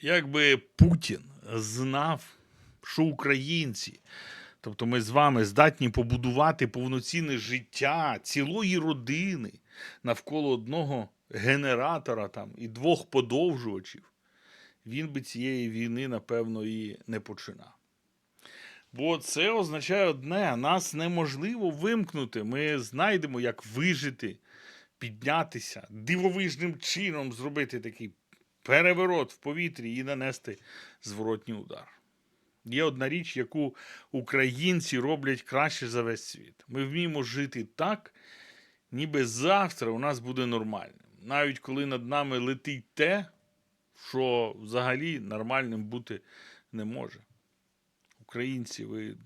Якби Путін знав, що українці, тобто ми з вами здатні побудувати повноцінне життя цілої родини навколо одного генератора там і двох подовжувачів, він би цієї війни, напевно, і не починав. Бо це означає одне: нас неможливо вимкнути. Ми знайдемо, як вижити, піднятися, дивовижним чином зробити такий переворот в повітрі і нанести зворотній удар. Є одна річ, яку українці роблять краще за весь світ. Ми вміємо жити так, ніби завтра у нас буде нормальним. Навіть коли над нами летить те, що взагалі нормальним бути не може. Українці, ви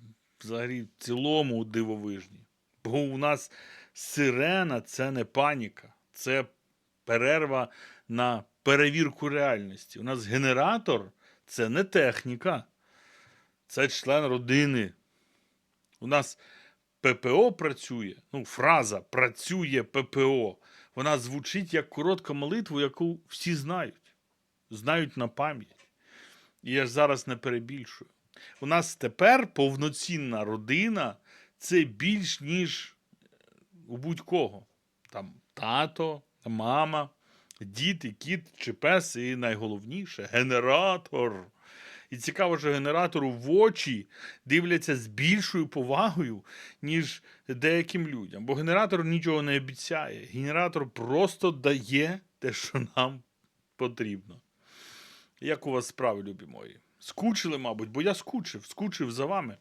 взагалі в цілому дивовижні. Бо у нас сирена це не паніка, це перерва на перевірку реальності. У нас генератор це не техніка, це член родини. У нас ППО працює, ну, фраза працює ППО. Вона звучить як коротка молитва, яку всі знають, знають на пам'ять. І я ж зараз не перебільшую. У нас тепер повноцінна родина це більш ніж у будь-кого. Там тато, мама, діти, кіт чи пес, і найголовніше генератор. І цікаво, що генератору в очі дивляться з більшою повагою, ніж деяким людям. Бо генератор нічого не обіцяє. Генератор просто дає те, що нам потрібно. Як у вас справи, любі мої? Скучили, мабуть, бо я скучив, скучив за вами.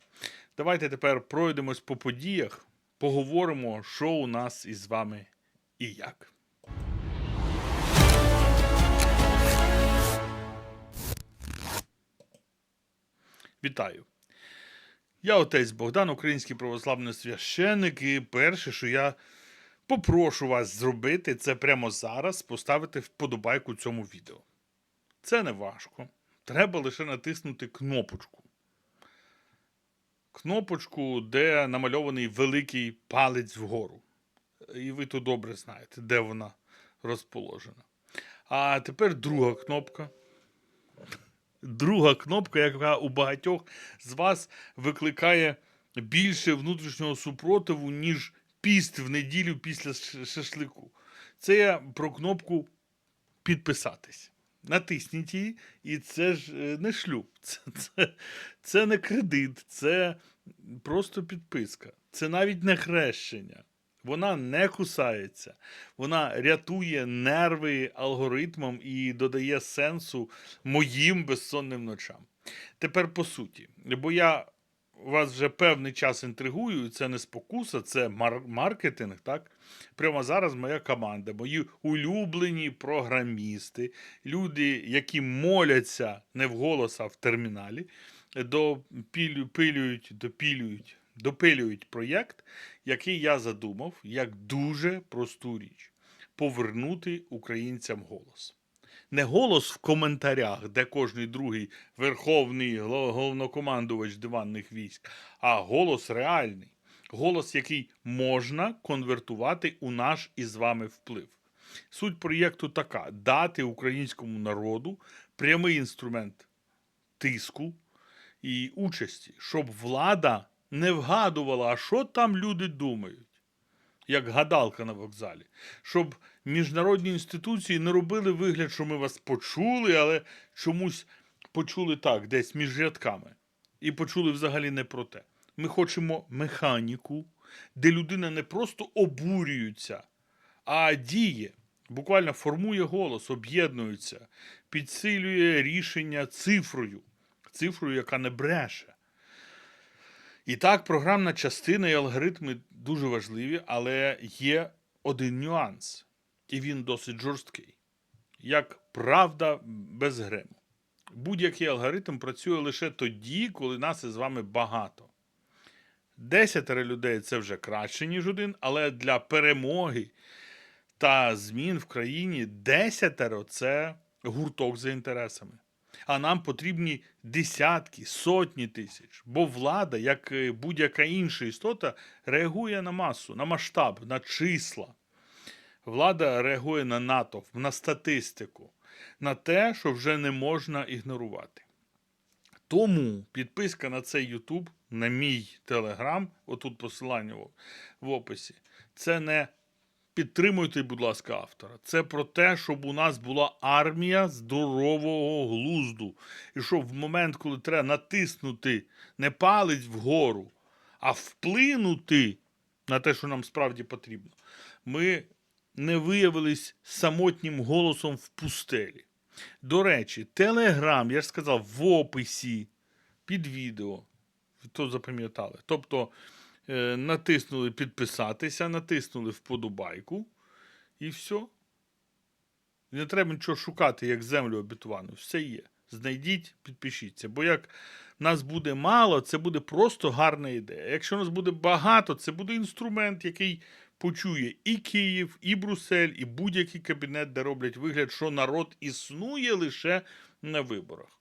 Давайте тепер пройдемось по подіях, поговоримо, що у нас із вами і як. Вітаю. Я отець Богдан, український православний священник, і перше, що я попрошу вас зробити, це прямо зараз поставити вподобайку цьому відео. Це не важко. Треба лише натиснути кнопочку. Кнопочку, де намальований великий палець вгору. І ви то добре знаєте, де вона розположена. А тепер друга кнопка. Друга кнопка, яка у багатьох з вас викликає більше внутрішнього супротиву, ніж піст в неділю після шашлику. Це я про кнопку підписатись. Натисніть її, і це ж е, не шлюб, це, це, це не кредит, це просто підписка. Це навіть не хрещення. Вона не кусається, вона рятує нерви алгоритмам і додає сенсу моїм безсонним ночам. Тепер по суті, бо я вас вже певний час інтригую, це не спокуса, це мар- маркетинг, так? Прямо зараз моя команда, мої улюблені програмісти, люди, які моляться не вголос, а в терміналі, допилюють, допилюють, допилюють проєкт, який я задумав як дуже просту річ повернути українцям голос. Не голос в коментарях, де кожний другий верховний головнокомандувач диванних військ, а голос реальний. Голос, який можна конвертувати у наш із вами вплив. Суть проєкту така: дати українському народу прямий інструмент тиску і участі, щоб влада не вгадувала, а що там люди думають як гадалка на вокзалі, щоб міжнародні інституції не робили вигляд, що ми вас почули, але чомусь почули так, десь між рядками, і почули взагалі не про те. Ми хочемо механіку, де людина не просто обурюється, а діє, буквально формує голос, об'єднується, підсилює рішення цифрою, цифрою, яка не бреше. І так, програмна частина і алгоритми дуже важливі, але є один нюанс, і він досить жорсткий. Як правда без грему. Будь-який алгоритм працює лише тоді, коли нас із вами багато. Десятеро людей це вже краще, ніж один, але для перемоги та змін в країні десятеро це гурток за інтересами. А нам потрібні десятки, сотні тисяч. Бо влада, як будь-яка інша істота, реагує на масу, на масштаб, на числа. Влада реагує на натовп, на статистику. на те, що вже не можна ігнорувати. Тому підписка на цей YouTube, на мій Телеграм, отут посилання в описі, це не підтримуйте, будь ласка, автора. Це про те, щоб у нас була армія здорового глузду. І щоб в момент, коли треба натиснути не палець вгору, а вплинути на те, що нам справді потрібно, ми не виявились самотнім голосом в пустелі. До речі, Телеграм, я ж сказав, в описі під відео. То запам'ятали. Тобто натиснули підписатися, натиснули вподобайку і все. Не треба нічого шукати, як землю обітувану. Все є. Знайдіть, підпишіться. Бо як нас буде мало, це буде просто гарна ідея. Якщо нас буде багато, це буде інструмент, який почує і Київ, і Брюссель, і будь-який кабінет, де роблять вигляд, що народ існує лише на виборах.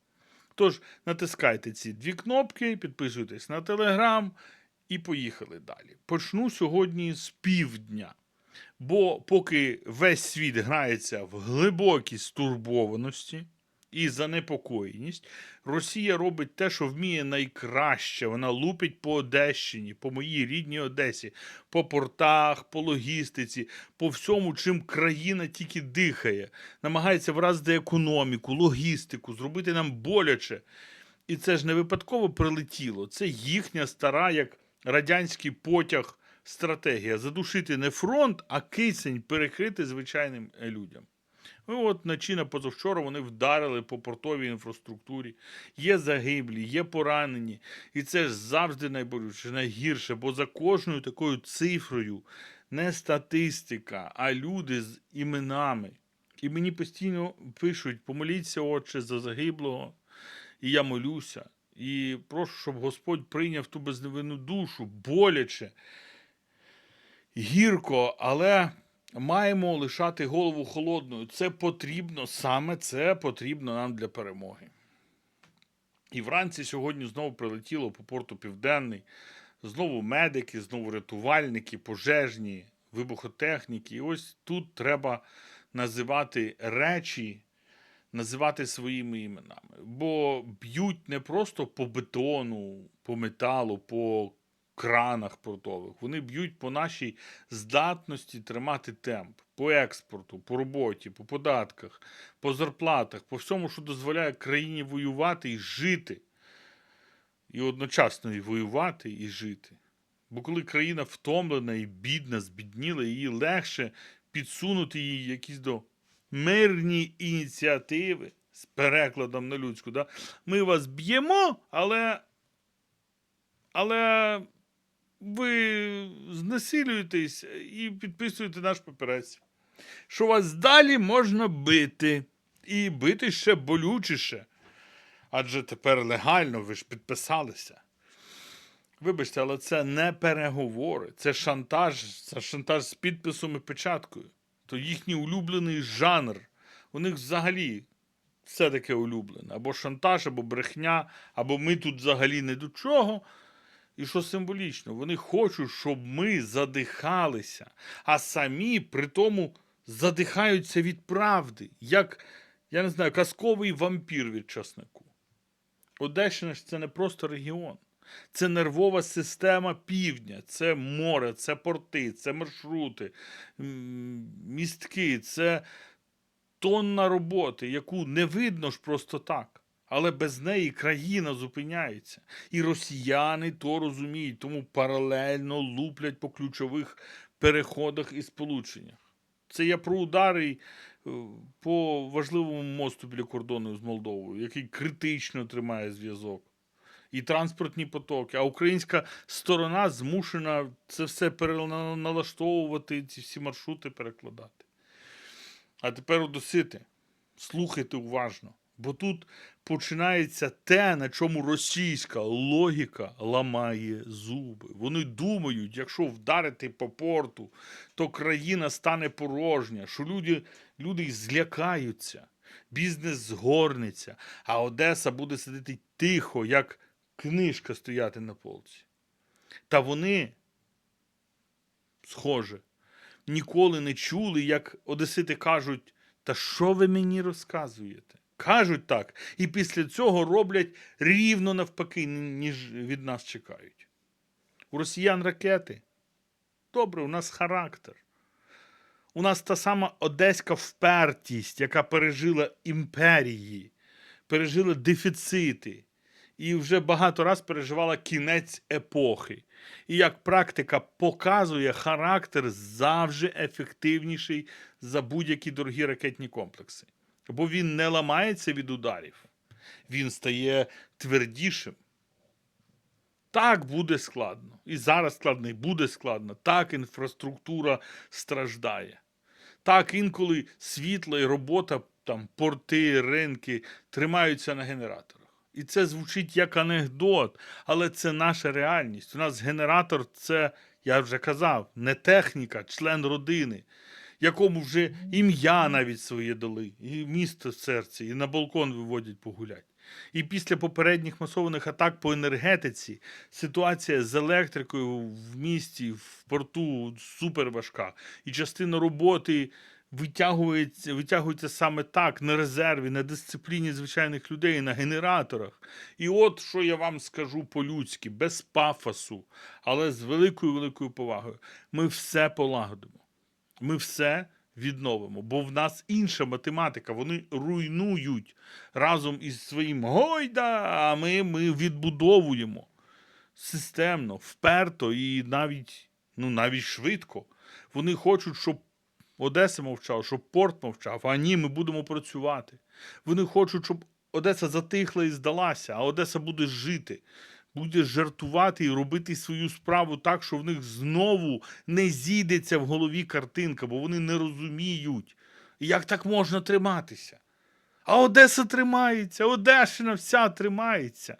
Тож натискайте ці дві кнопки, підписуйтесь на Телеграм і поїхали далі. Почну сьогодні з півдня. Бо поки весь світ грається в глибокій стурбованості і занепокоєність, Росія робить те, що вміє найкраще. Вона лупить по Одещині, по моїй рідній Одесі, по портах, по логістиці, по всьому, чим країна тільки дихає, намагається вразити економіку, логістику, зробити нам боляче. І це ж не випадково прилетіло. Це їхня стара, як радянський потяг, стратегія. Задушити не фронт, а кисень перекрити звичайним е, людям. Ну от вночі на позавчора вони вдарили по портовій інфраструктурі. Є загиблі, є поранені. І це ж завжди найболюче, найгірше, бо за кожною такою цифрою не статистика, а люди з іменами. І мені постійно пишуть: помоліться, отче, за загиблого. І я молюся. І прошу, щоб Господь прийняв ту безневинну душу, боляче, гірко, але маємо лишати голову холодною. Це потрібно, саме це потрібно нам для перемоги. І вранці сьогодні знову прилетіло по порту Південний. Знову медики, знову рятувальники, пожежні, вибухотехніки. І ось тут треба називати речі, називати своїми іменами. Бо б'ють не просто по бетону, по металу, по кранах портових. Вони б'ють по нашій здатності тримати темп, по експорту, по роботі, по податках, по зарплатах, по всьому, що дозволяє країні воювати і жити. І одночасно і воювати, і жити. Бо коли країна втомлена і бідна, збідніла, її легше підсунути їй якісь до мирні ініціативи з перекладом на людську. Да? Ми вас б'ємо, але, але ви знесилюєтесь і підписуєте наш папірець. Що вас далі можна бити, і бити ще болючіше. Адже тепер легально ви ж підписалися. Вибачте, але це не переговори, це шантаж, це шантаж з підписом і печаткою. То їхній улюблений жанр. У них взагалі все таке улюблене. Або шантаж, або брехня, або ми тут взагалі не до чого. І що символічно, вони хочуть, щоб ми задихалися, а самі при тому задихаються від правди, як, я не знаю, казковий вампір від часнику. Одещина ж це не просто регіон. Це нервова система півдня, це море, це порти, це маршрути, містки, це тонна роботи, яку не видно ж просто так. Але без неї країна зупиняється. І росіяни то розуміють, тому паралельно луплять по ключових переходах і сполученнях. Це я про удари е, по важливому мосту біля кордону з Молдовою, який критично тримає зв'язок. І транспортні потоки. А українська сторона змушена це все переналаштовувати, ці всі маршрути перекладати. А тепер одосити. Слухайте уважно. Бо тут починається те, на чому російська логіка ламає зуби. Вони думають, якщо вдарити по порту, то країна стане порожня, що люди, люди злякаються, бізнес згорнеться, а Одеса буде сидіти тихо, як книжка стояти на полці. Та вони, схоже, ніколи не чули, як одесити кажуть Та що ви мені розказуєте? Кажуть так, і після цього роблять рівно навпаки, ніж від нас чекають. У росіян ракети. Добре, у нас характер. У нас та сама одеська впертість, яка пережила імперії, пережила дефіцити і вже багато раз переживала кінець епохи. І як практика показує, характер завжди ефективніший за будь-які дорогі ракетні комплекси. Бо він не ламається від ударів, він стає твердішим. Так буде складно. І зараз складно, і буде складно. Так інфраструктура страждає. Так інколи світло і робота, там, порти, ринки тримаються на генераторах. І це звучить як анекдот, але це наша реальність. У нас генератор це, я вже казав, не техніка, член родини, якому вже ім'я навіть своє дали, і місто в серці, і на балкон виводять погулять. І після попередніх масованих атак по енергетиці ситуація з електрикою в місті, в порту супер важка. І частина роботи витягується, витягується саме так, на резерві, на дисципліні звичайних людей, на генераторах. І от що я вам скажу по-людськи, без пафосу, але з великою великою повагою. Ми все полагодимо. Ми все відновимо, бо в нас інша математика. Вони руйнують разом із своїм гойда, а ми, ми відбудовуємо системно, вперто і навіть, ну, навіть швидко. Вони хочуть, щоб Одеса мовчав, щоб порт мовчав, а ні, ми будемо працювати. Вони хочуть, щоб Одеса затихла і здалася, а Одеса буде жити, буде жартувати і робити свою справу так, що в них знову не зійдеться в голові картинка, бо вони не розуміють, як так можна триматися. А Одеса тримається, Одещина вся тримається.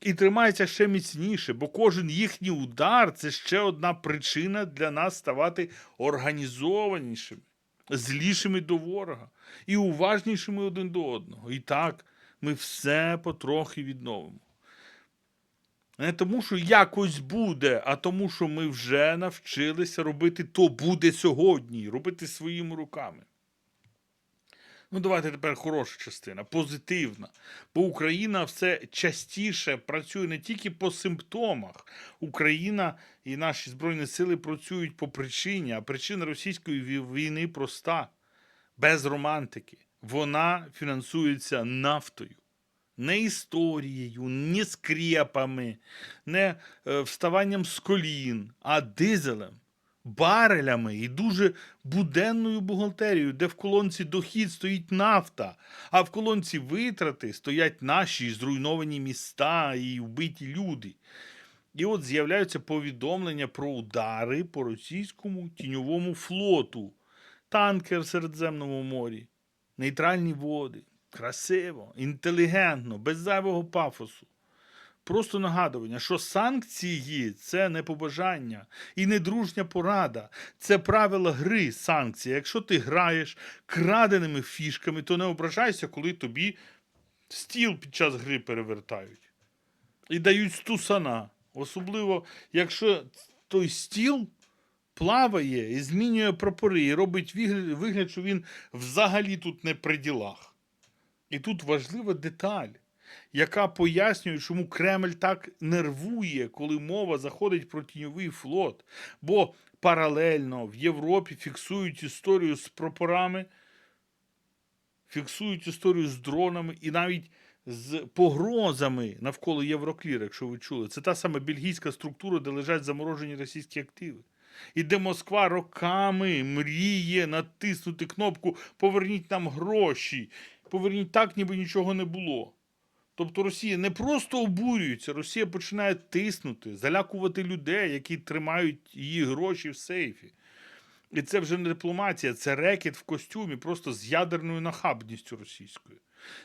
І тримається ще міцніше, бо кожен їхній удар це ще одна причина для нас ставати організованішими, злішими до ворога і уважнішими один до одного. І так ми все потрохи відновимо. Не тому, що якось буде, а тому, що ми вже навчилися робити то буде сьогодні, робити своїми руками. Ну, давайте тепер хороша частина, позитивна. Бо Україна все частіше працює не тільки по симптомах. Україна і наші Збройні сили працюють по причині, а причина російської війни проста, без романтики. Вона фінансується нафтою. Не історією, не скрепами, не е, вставанням з колін, а дизелем барелями і дуже буденною бухгалтерією, де в колонці дохід стоїть нафта, а в колонці витрати стоять наші зруйновані міста і вбиті люди. І от з'являються повідомлення про удари по російському тіньовому флоту, танкер в Середземному морі, нейтральні води. Красиво, інтелігентно, без зайвого пафосу. Просто нагадування, що санкції це не побажання і не дружня порада. Це правила гри санкції. Якщо ти граєш краденими фішками, то не ображайся, коли тобі стіл під час гри перевертають і дають стусана. Особливо, якщо той стіл плаває і змінює прапори, і робить вигляд, що він взагалі тут не при ділах. І тут важлива деталь яка пояснює, чому Кремль так нервує, коли мова заходить про тіньовий флот. Бо паралельно в Європі фіксують історію з прапорами, фіксують історію з дронами і навіть з погрозами навколо Євроклір, якщо ви чули. Це та сама бельгійська структура, де лежать заморожені російські активи. І де Москва роками мріє натиснути кнопку Поверніть нам гроші, поверніть так, ніби нічого не було. Тобто Росія не просто обурюється, Росія починає тиснути, залякувати людей, які тримають її гроші в сейфі. І це вже не дипломатія, це рекет в костюмі, просто з ядерною нахабністю російською.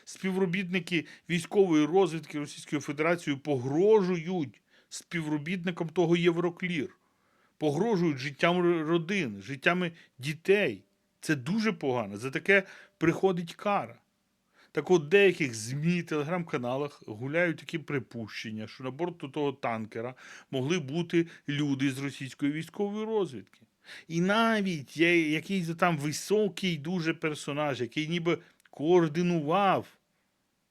Співробітники військової розвідки Російської Федерації погрожують співробітникам того Євроклір, погрожують життям родин, життями дітей. Це дуже погано. За таке приходить кара. Так от деяких ЗМІ, телеграм-каналах гуляють такі припущення, що на борту того танкера могли бути люди з російської військової розвідки. І навіть є якийсь там високий дуже персонаж, який ніби координував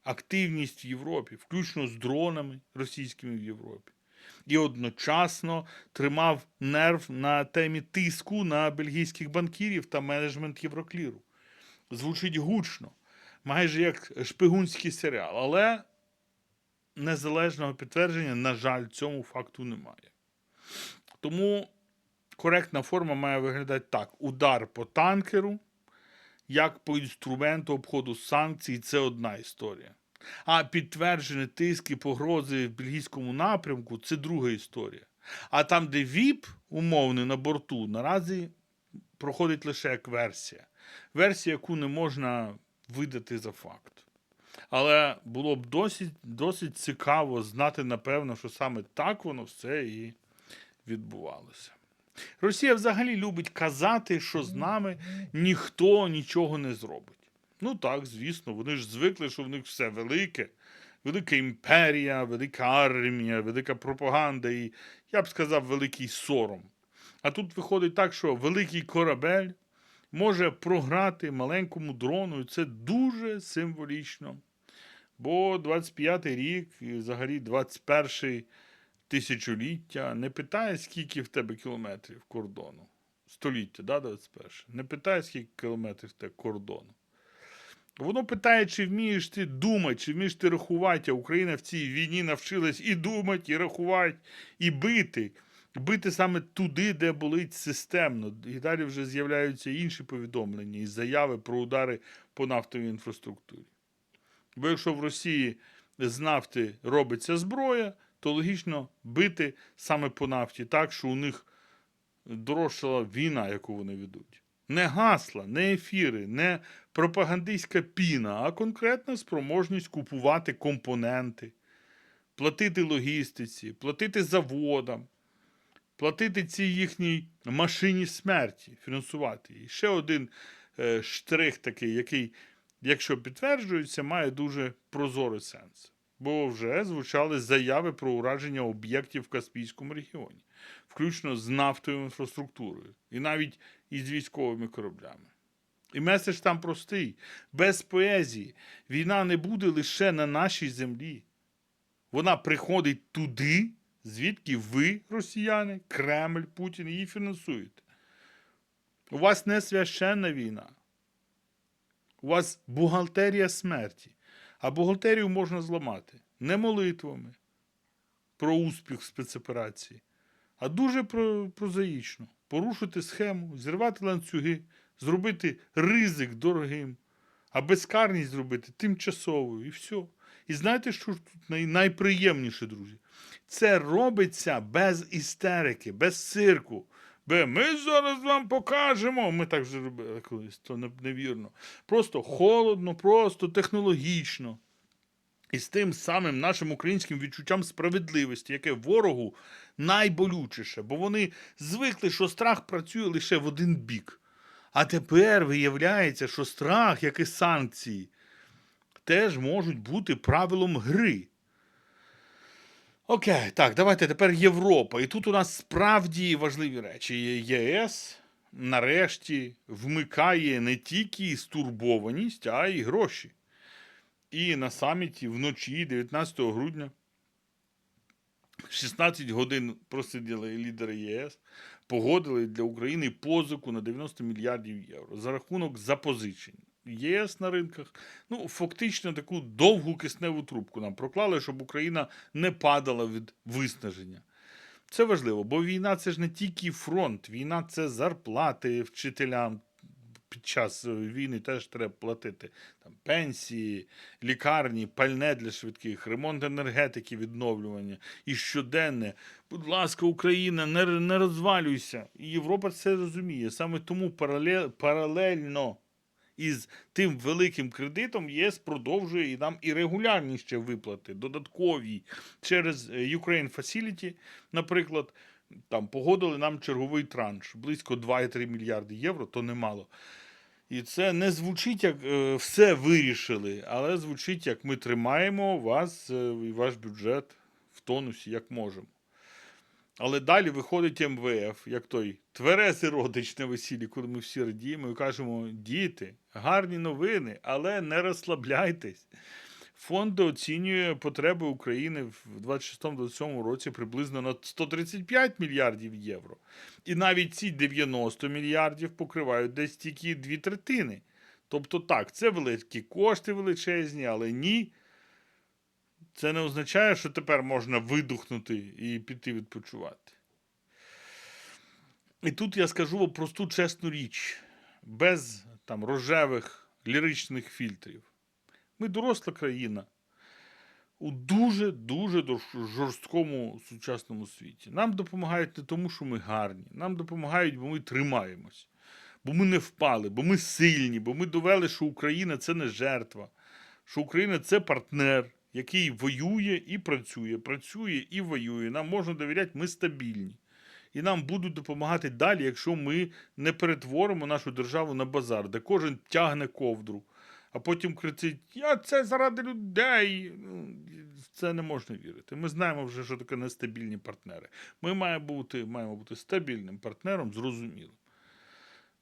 активність в Європі, включно з дронами російськими в Європі. І одночасно тримав нерв на темі тиску на бельгійських банкірів та менеджмент Єврокліру. Звучить гучно, майже як шпигунський серіал, але незалежного підтвердження, на жаль, цьому факту немає. Тому коректна форма має виглядати так: удар по танкеру, як по інструменту обходу санкцій, це одна історія. А підтверджені тиск і погрози в бельгійському напрямку це друга історія. А там, де ВІП умовний на борту, наразі проходить лише як версія. Версія, яку не можна видати за факт. Але було б досить, досить цікаво знати, напевно, що саме так воно все і відбувалося. Росія взагалі любить казати, що з нами ніхто нічого не зробить. Ну так, звісно, вони ж звикли, що в них все велике, велика імперія, велика армія, велика пропаганда і, я б сказав, великий сором. А тут виходить так, що великий корабель може програти маленькому дрону, це дуже символічно. Бо 25-й рік, і взагалі 21-й тисячоліття не питає, скільки в тебе кілометрів кордону. Століття, да, 21? Не питає, скільки кілометрів в тебе кордону. Воно питає, чи вмієш ти думати, чи вмієш ти рахувати, а Україна в цій війні навчилась і думати, і рахувати, і бити. Бити саме туди, де болить системно. І далі вже з'являються інші повідомлення і заяви про удари по нафтовій інфраструктурі. Бо якщо в Росії з нафти робиться зброя, то логічно бити саме по нафті так, що у них дорожчала війна, яку вони ведуть. Не гасла, не ефіри, не пропагандистська піна, а конкретна спроможність купувати компоненти, платити логістиці, платити заводам, платити цій їхній машині смерті, фінансувати її. Ще один е, штрих такий, який, якщо підтверджується, має дуже прозорий сенс. Бо вже звучали заяви про ураження об'єктів в Каспійському регіоні, включно з нафтовою інфраструктурою, і навіть із військовими кораблями. І меседж там простий: без поезії війна не буде лише на нашій землі. Вона приходить туди, звідки ви, росіяни, Кремль, Путін її фінансуєте. У вас не священна війна. У вас бухгалтерія смерті. А бухгалтерію можна зламати не молитвами про успіх спецоперації, а дуже прозаїчно порушити схему, зірвати ланцюги, зробити ризик дорогим, а безкарність зробити тимчасовою і все. І знаєте, що тут най- найприємніше, друзі? Це робиться без істерики, без цирку. Бе, ми зараз вам покажемо. Ми так вже робили колись, то невірно. Просто холодно, просто технологічно. І з тим самим нашим українським відчуттям справедливості, яке ворогу найболючіше, бо вони звикли, що страх працює лише в один бік. А тепер виявляється, що страх, як і санкції, теж можуть бути правилом гри. Окей, так, давайте тепер Європа. І тут у нас справді важливі речі. ЄС нарешті вмикає не тільки стурбованість, а й гроші. І на саміті вночі, 19 грудня, 16 годин просиділи лідери ЄС, погодили для України позику на 90 мільярдів євро за рахунок запозичень. ЄС на ринках, ну фактично таку довгу кисневу трубку нам проклали, щоб Україна не падала від виснаження. Це важливо, бо війна це ж не тільки фронт, війна це зарплати вчителям. Під час е, війни теж треба платити там, пенсії, лікарні, пальне для швидких, ремонт енергетики, відновлювання і щоденне. Будь ласка, Україна, не, не розвалюйся. І Європа це розуміє. Саме тому парале- паралельно із тим великим кредитом ЄС продовжує і нам і регулярні ще виплати, додаткові через е, Ukraine Facility, наприклад. Там погодили нам черговий транш близько 2,3 мільярди євро, то немало. І це не звучить як е, все вирішили, але звучить як ми тримаємо вас е, і ваш бюджет в тонусі, як можемо. Але далі виходить МВФ, як той тверезий родич на весіллі, коли ми всі радіємо і кажемо: діти, гарні новини, але не розслабляйтесь. Фонд оцінює потреби України в 26-27 році приблизно на 135 мільярдів євро. І навіть ці 90 мільярдів покривають десь тільки дві третини. Тобто так, це великі кошти величезні, але ні. Це не означає, що тепер можна видухнути і піти відпочивати. І тут я скажу просту чесну річ, без там рожевих ліричних фільтрів. Ми доросла країна у дуже-дуже жорсткому сучасному світі. Нам допомагають не тому, що ми гарні. Нам допомагають, бо ми тримаємось, бо ми не впали, бо ми сильні, бо ми довели, що Україна це не жертва, що Україна це партнер, який воює і працює, працює і воює. Нам можна довіряти, ми стабільні. І нам будуть допомагати далі, якщо ми не перетворимо нашу державу на базар, де кожен тягне ковдру, а потім кричить: Я це заради людей. Ну, це не можна вірити. Ми знаємо вже, що таке нестабільні партнери. Ми маємо бути, маємо бути стабільним партнером, зрозумілим.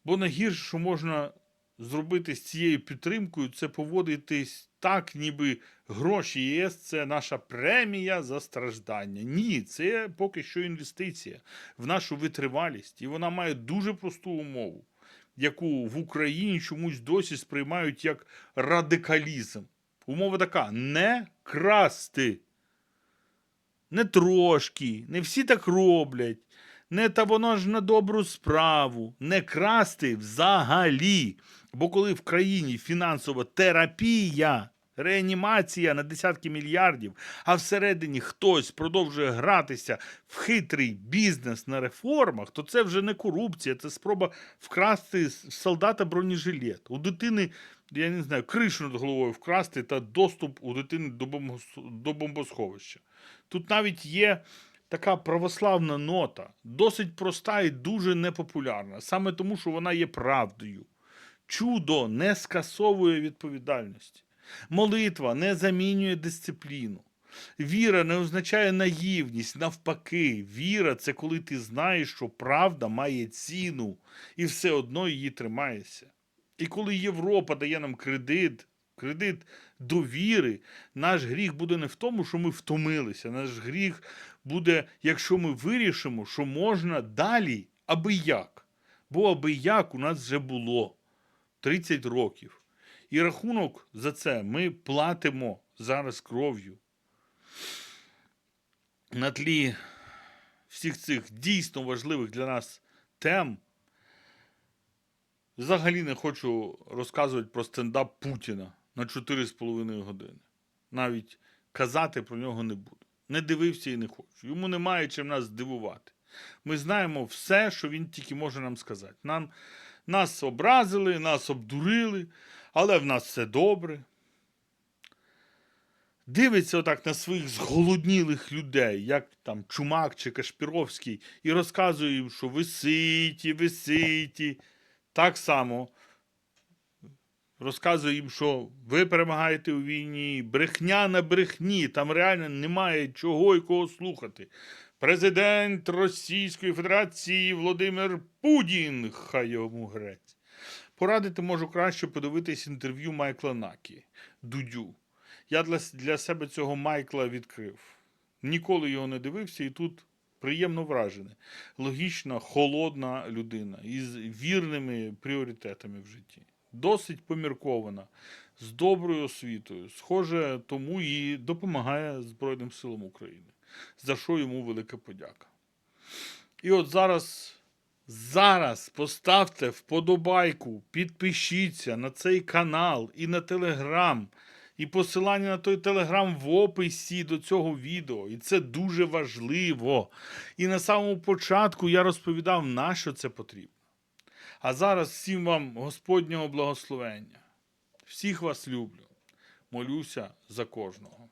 Бо найгірше, що можна зробити з цією підтримкою, це поводитись так, ніби гроші ЄС це наша премія за страждання. Ні, це поки що інвестиція в нашу витривалість. І вона має дуже просту умову, яку в Україні чомусь досі сприймають як радикалізм. Умова така: не красти. Не трошки, не всі так роблять. Не та воно ж на добру справу, не красти взагалі. Бо коли в країні фінансова терапія, реанімація на десятки мільярдів, а всередині хтось продовжує гратися в хитрий бізнес на реформах, то це вже не корупція, це спроба вкрасти з солдата бронежилет. У дитини, я не знаю, кришу над головою вкрасти та доступ у дитини до, бомбосховища. Тут навіть є така православна нота, досить проста і дуже непопулярна, саме тому, що вона є правдою. Чудо не скасовує відповідальності. Молитва не замінює дисципліну. Віра не означає наївність, навпаки, віра це коли ти знаєш, що правда має ціну, і все одно її тримаєшся. І коли Європа дає нам кредит, кредит довіри, наш гріх буде не в тому, що ми втомилися. Наш гріх буде, якщо ми вирішимо, що можна далі, аби як. Бо аби як у нас вже було 30 років. І рахунок за це ми платимо зараз кров'ю. На тлі всіх цих дійсно важливих для нас тем. Взагалі не хочу розказувати про стендап Путіна на 4,5 години. Навіть казати про нього не буду. Не дивився і не хочу. Йому немає чим нас здивувати. Ми знаємо все, що він тільки може нам сказати. Нам, нас образили, нас обдурили, але в нас все добре. Дивиться отак на своїх зголоднілих людей, як там Чумак чи Кашпіровський, і розказує їм, що ви ситі, ви ситі. Так само розказує їм, що ви перемагаєте у війні, брехня на брехні, там реально немає чого і кого слухати. Президент Російської Федерації Володимир Путін, хай йому грець. Порадити можу краще подивитись інтерв'ю Майкла Накі, Дудю. Я для, для себе цього Майкла відкрив. Ніколи його не дивився, і тут приємно вражений. Логічна, холодна людина із вірними пріоритетами в житті. Досить поміркована, з доброю освітою. Схоже, тому і допомагає Збройним силам України, за що йому велика подяка. І от зараз, зараз поставте вподобайку, підпишіться на цей канал і на телеграм. І посилання на той телеграм в описі до цього відео. І це дуже важливо. І на самому початку я розповідав, на що це потрібно. А зараз всім вам Господнього благословення. Всіх вас люблю. Молюся за кожного.